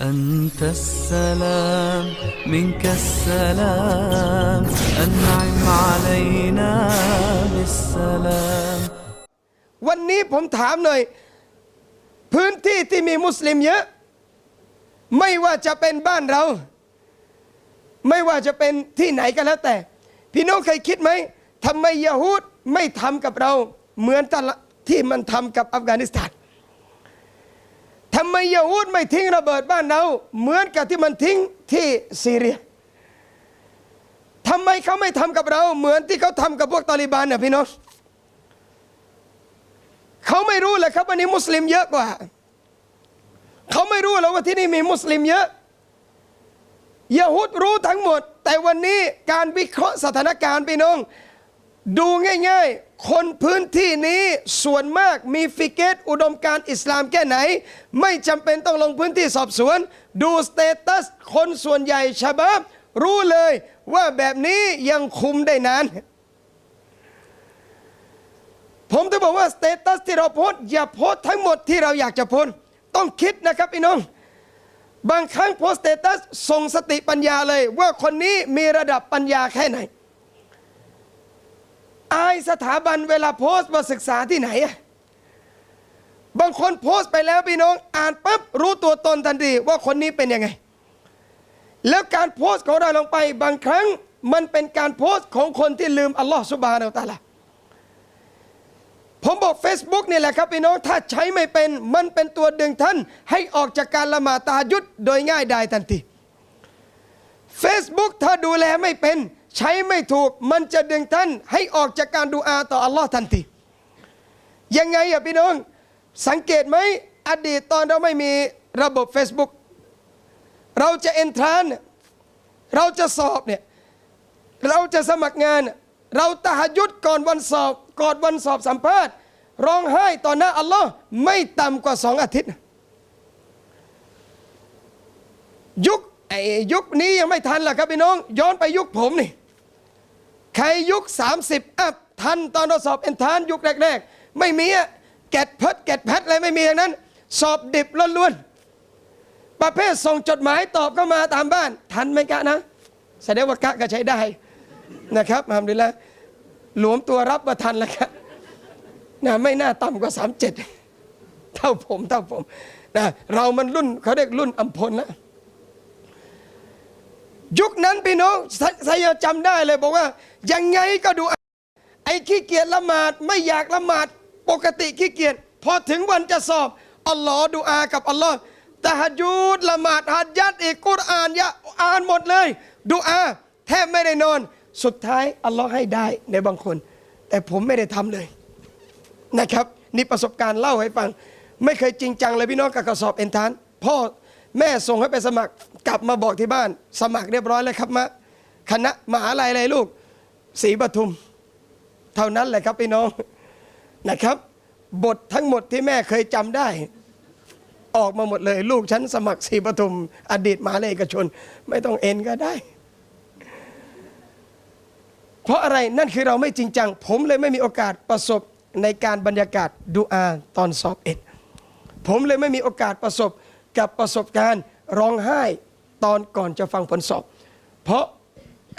أنت السلام منك السلام أنعم علينا بالسلام วันนี้ผมถามหน่อย พื้นที่ที่มีมุสลิมเยอะ ไม่ว่าจะเป็นบ้านเรา ไม่ว่าจะเป็นที่ไหนก็แล้วแต่ พี่น้องเคยคิดไหมทำไมยะฮูดไม่ทำกับเรา เหมือนตะละที่มันทำกับอัฟกานิสถาน ทำไมยะฮูดไม่ทิ้งระเบิดบ้านเรา เหมือนกับที่มันทิ้งที่ซีเรียทำไมเขาไม่ทำกับเรา เหมือนที่เขาทำกับพวกตาลิบันนะพี่น้องเขาไม่รู้เลยครับวันนี้มุสลิมเยอะกว่า เขาไม่รู้หรอกว่าที่นี่มีมุสลิมเยอะยะฮูดรู้ทั้งหมด แต่วันนี้การวิเคราะห์สถานการณ์พี่น้อง ดูง่ายๆ คนพื้นที่นี้ส่วนมากมีฟิกเกตอุดมการอิสลามแค่ไหน ไม่จำเป็นต้องลงพื้นที่สอบสวน ดูสเตตัสคนส่วนใหญ่ชาบับรู้เลยว่าแบบนี้ยังคุมได้นานผมจะบอกว่าสเตตัสที่เราโพสอย่าโพสทั้งหมดที่เราอยากจะโพสต้องคิดนะครับพี่น้อง บางครั้งโพสสเตตัสส่งสติปัญญาเลย ว่าคนนี้มีระดับปัญญาแค่ไหน อายสถาบันเวลาโพสต์ว่าศึกษาที่ไหน บางคนโพสต์ไปแล้วพี่น้อง อ่านปั๊บรู้ตัวตนทันทีว่าคนนี้เป็นยังไง แล้วการโพสต์ของเราลงไปบางครั้งมันเป็นการโพสต์ของคนที่ลืมอัลลอฮ์สุบฮานาอัลตาลาผมบอก Facebook นี่แหละครับพี่น้องถ้าใช้ไม่เป็นมันเป็นตัวดึงท่าน ให้ออกจากการละหมาดตาหยุดโดยง่ายดายทันที Facebook ถ้าดูแลไม่เป็น ใช้ไม่ถูกมันจะดึงท่านให้ออกจากการดูอาต่ออัลลอฮ์ทันที ยังไงอะพี่น้อง สังเกตไหมอดีตตอนเราไม่มีระบบ Facebook เราจะเอนทรานเนี่ยเราจะสอบเนี่ยเราจะสมัครงาน เราตะหยุดก่อนวันสอบก่อนวันสอบสัมภาษณ์ ร้องไห้ต่อหน้าอัลลอฮ์ไม่ต่ำกว่าสองอาทิตย์ ยุคไอ้ยุคนี้ยังไม่ทันล่ะครับพี่น้อง ย้อนไปยุคผมนี่ ใครยุค 30 อัพทันตอนเราสอบเอ็นทานยุคแรก ๆ ไม่มีอะแกดเพิดแกดแพทอะไรไม่มีอย่างนั้น สอบดิบล้วนๆประเภทส่งจดหมายตอบเข้ามาตามบ้าน ทันไหมกะนะแสดงว่ากะก็ใช้ได้นะครับทำดีแล้วหลวมตัวรับประทันแล้วครับนะไม่น่าต่ำกว่า 37 เท่าผมเท่าผมนะเรามันรุ่นเขาเรียกรุ่นอัมพลนะ ยุคนั้นพี่น้องสสยจำได้เลยบอกว่า ยังไงก็ดู ไอ้ขี้เกียจละหมาดไม่อยากละหมาดปกติขี้เกียจพอถึงวันจะสอบอัลลอฮ์ดูอากับอัลลอฮ์ตะฮัจญูดละหมาดฮัจยัดอีกกุรอานยะอ่านหมดเลย ดูอาแทบไม่ได้นอน สุดท้ายอัลลอฮ์ให้ได้ในบางคน แต่ผมไม่ได้ทำเลยนะครับ นี่ประสบการณ์เล่าให้ฟัง ไม่เคยจริงจังเลยพี่น้องกับกระสอบเอ็นทานพ่อ แม่ส่งให้ไปสมัครกลับมาบอกที่บ้าน สมัครเรียบร้อยแล้วครับมะคณะมหาลัยอะไรลูกศรีปทุม เท่านั้นแหละครับพี่น้องนะครับ บททั้งหมดที่แม่เคยจำได้ ออกมาหมดเลย ลูกฉันสมัครศรีปทุม อดีตมหาลัยเอกชน ไม่ต้องเอ็นก็ได้ เพราะอะไรนั่นคือเราไม่จริงจัง ผมเลยไม่มีโอกาสประสบในการบรรยากาศดูอาตอนสอบเอ็ด ผมเลยไม่มีโอกาสประสบ กับประสบการณ์ร้องไห้ตอนก่อนจะฟังผลสอบ เพราะ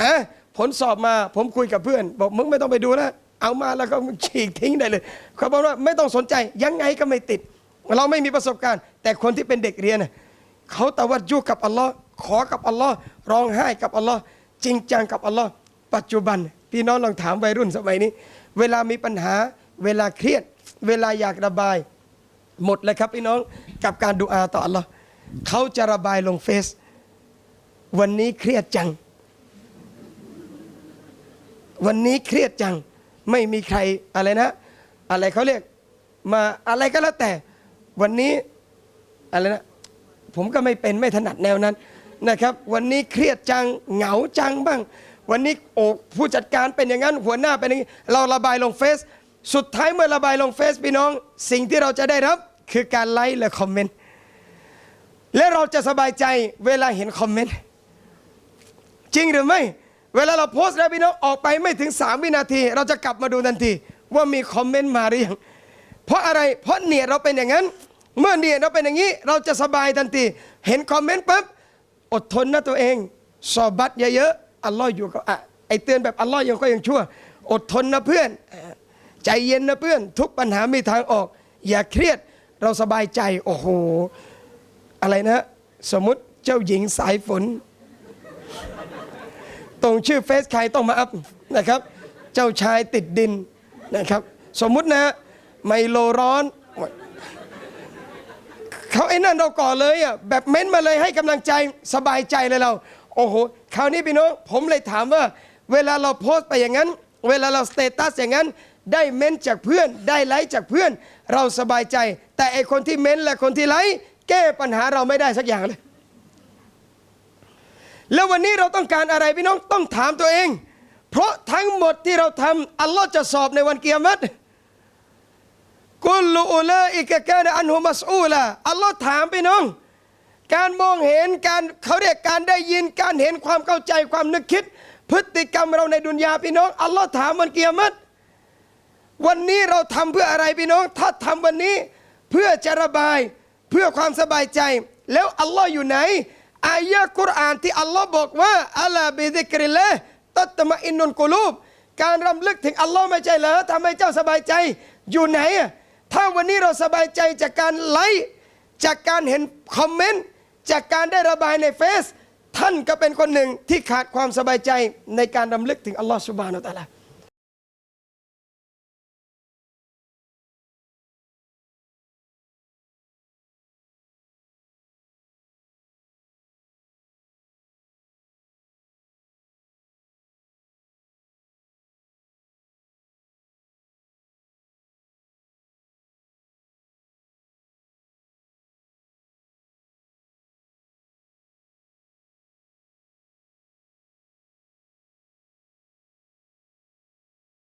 อะผลสอบมาผมคุยกับเพื่อน บอกมึงไม่ต้องไปดูนะเอามาแล้วก็ฉีกทิ้งได้เลยเขาบอกว่าไม่ต้องสนใจยังไงก็ไม่ติด เราไม่มีประสบการณ์ แต่คนที่เป็นเด็กเรียนเขาตะวัดยุกับอัลลอฮ์ขอกับอัลลอฮ์ร้องไห้กับอัลลอฮ์จริงจังกับอัลลอฮ์ปัจจุบัน พี่น้องลองถามวัยรุ่นสมัยนี้ เวลามีปัญหา เวลาเครียด เวลาอยากระบาย หมดเลยครับพี่น้องกับการดูอาต่ออัลลอฮ์เขาจะระบายลงเฟซวันนี้เครียดจัง วันนี้เครียดจัง ไม่มีใครอะไรนะ อะไรเขาเรียก มาอะไรก็แล้วแต่ วันนี้อะไรนะ ผมก็ไม่เป็นไม่ถนัดแนวนั้นนะครับ วันนี้เครียดจัง เหงาจังบ้าง วันนี้โอกผู้จัดการเป็นอย่างนั้น หัวหน้าเป็นอย่างนี้ เราระบายลงเฟซ สุดท้ายเมื่อระบายลงเฟซพี่น้อง สิ่งที่เราจะได้รับ คือการไลค์และคอมเมนต์ และเราจะสบายใจเวลาเห็นคอมเมนต์ จริงหรือไม่ เวลาเราโพสต์แล้วพี่น้องออกไปไม่ถึง 3 วินาที เราจะกลับมาดูทันที ว่ามีคอมเมนต์มาหรือยัง เพราะอะไรเพราะเนียดเราเป็นอย่างนั้น เมื่อเนี่ยเราเป็นอย่างนี้ เราจะสบายทันที เห็นคอมเมนต์ปั๊บอดทนนะตัวเอง สอบบัตรเยอะๆอัลลอฮ์อยู่กับอะไอเตือนแบบอัลลอฮ์ยังก็ยังชั่ว อดทนนะเพื่อน ใจเย็นนะเพื่อน ทุกปัญหามีทางออก อย่าเครียด เราสบายใจโอ้โห อะไรนะ สมมติเจ้าหญิงสายฝน ตรงชื่อเฟซใครต้องมาอัพนะครับ เจ้าชายติดดินนะครับ สมมุตินะไมโลร้อนเขาไอ้นั่นเราก่อนเลยอะแบบเม้นมาเลยให้กำลังใจสบายใจเลยเรา โอ้โหคราวนี้พี่น้องผมเลยถามว่า เวลาเราโพสต์ไปอย่างนั้น เวลาเราสเตตัสอย่างนั้น ได้เม้นจากเพื่อน ได้ไลค์จากเพื่อน เราสบายใจ แต่ไอคนที่เม้นและคนที่ไลค์แก้ปัญหาเราไม่ได้สักอย่างเลย แล้ววันนี้เราต้องการอะไรพี่น้องต้องถามตัวเอง เพราะทั้งหมดที่เราทำอัลลอฮ์จะสอบในวันเกียรติกุลูอุลาอิกะกานะอันฮุมัสอูลาอัลลอฮ์ถามพี่น้อง การมองเห็นการเขาเรียกการได้ยินการเห็นความเข้าใจความนึกคิด พฤติกรรมเราในดุนยาพี่น้อง อัลลอฮ์ถามวันเกียรติ วันนี้เราทำเพื่ออะไรพี่น้อง ถ้าทำวันนี้เพื่อจะระบายเพื่อความสบายใจ แล้วอัลลอฮ์อยู่ไหนอายะกุรอานที่อัลลอฮ์บอกว่าอัลลาบิดิกริลละตัตมะอินนุนกุลูบการรำลึกถึงอัลลอฮ์ไม่ใช่เหรอทำให้เจ้าสบายใจอยู่ไหนอะถ้าวันนี้เราสบายใจจากการไลค์จากการเห็นคอมเมนต์จากการได้ระบายในเฟซท่านก็เป็นคนหนึ่งที่ขาดความสบายใจในการรำลึกถึงอัลลอฮ์สุบานาอัลตะอาลา